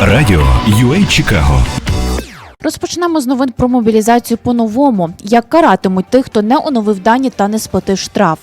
Радіо UA Чикаго. Розпочнемо з новин про мобілізацію по-новому. Як каратимуть тих, хто не оновив дані та не сплатив штраф.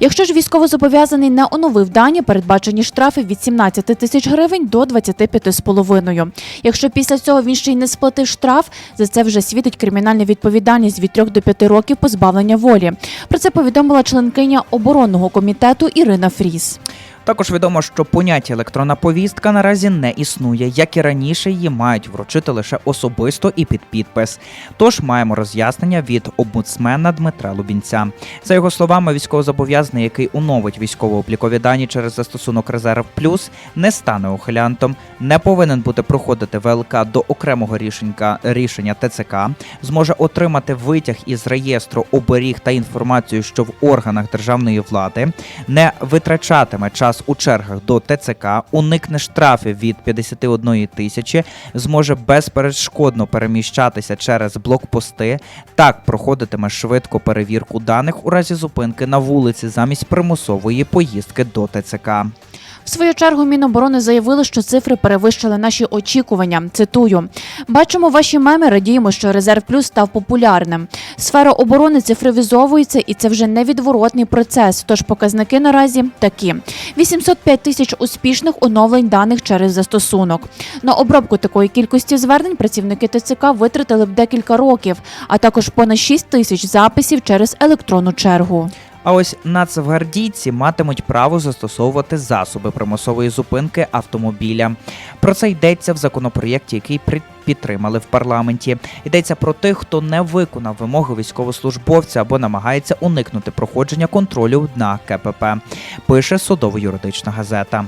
Якщо ж військовозобов'язаний не оновив дані, передбачені штрафи від 17 тисяч гривень до 25,5. Якщо після цього він ще й не сплатив штраф, за це вже світить кримінальна відповідальність від 3 до 5 років позбавлення волі. Про це повідомила членкиня оборонного комітету Ірина Фріс. Також відомо, що поняття електронна повістка наразі не існує, як і раніше її мають вручити лише особисто і під підпис. Тож маємо роз'яснення від омбудсмена Дмитра Лубінця. За його словами, військовозобов'язаний, який оновить військово-облікові дані через застосунок Резерв Плюс, не стане ухилянтом, не повинен бути проходити ВЛК до окремого рішенька рішення ТЦК, зможе отримати витяг із реєстру оберіг та інформацію, що в органах державної влади, не витрачатиме час у чергах до ТЦК, уникне штрафів від 51 тисячі, зможе безперешкодно переміщатися через блокпости, так проходитиме швидко перевірку даних у разі зупинки на вулиці замість примусової поїздки до ТЦК. В свою чергу Міноборони заявили, що цифри перевищили наші очікування. Цитую: бачимо ваші меми, радіємо, що резерв плюс став популярним. Сфера оборони цифровізовується, і це вже невідворотний процес. Тож показники наразі такі: 805 тисяч успішних оновлень даних через застосунок. На обробку такої кількості звернень працівники ТЦК витратили б декілька років, а також понад 6 тисяч записів через електронну чергу. А ось нацгвардійці матимуть право застосовувати засоби примусової зупинки автомобіля. Про це йдеться в законопроєкті, який при- підтримали в парламенті. Йдеться про тих, хто не виконав вимоги військовослужбовця або намагається уникнути проходження контролю на КПП. Пише судово-юридична газета.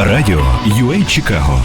Радіо UA Чикаго.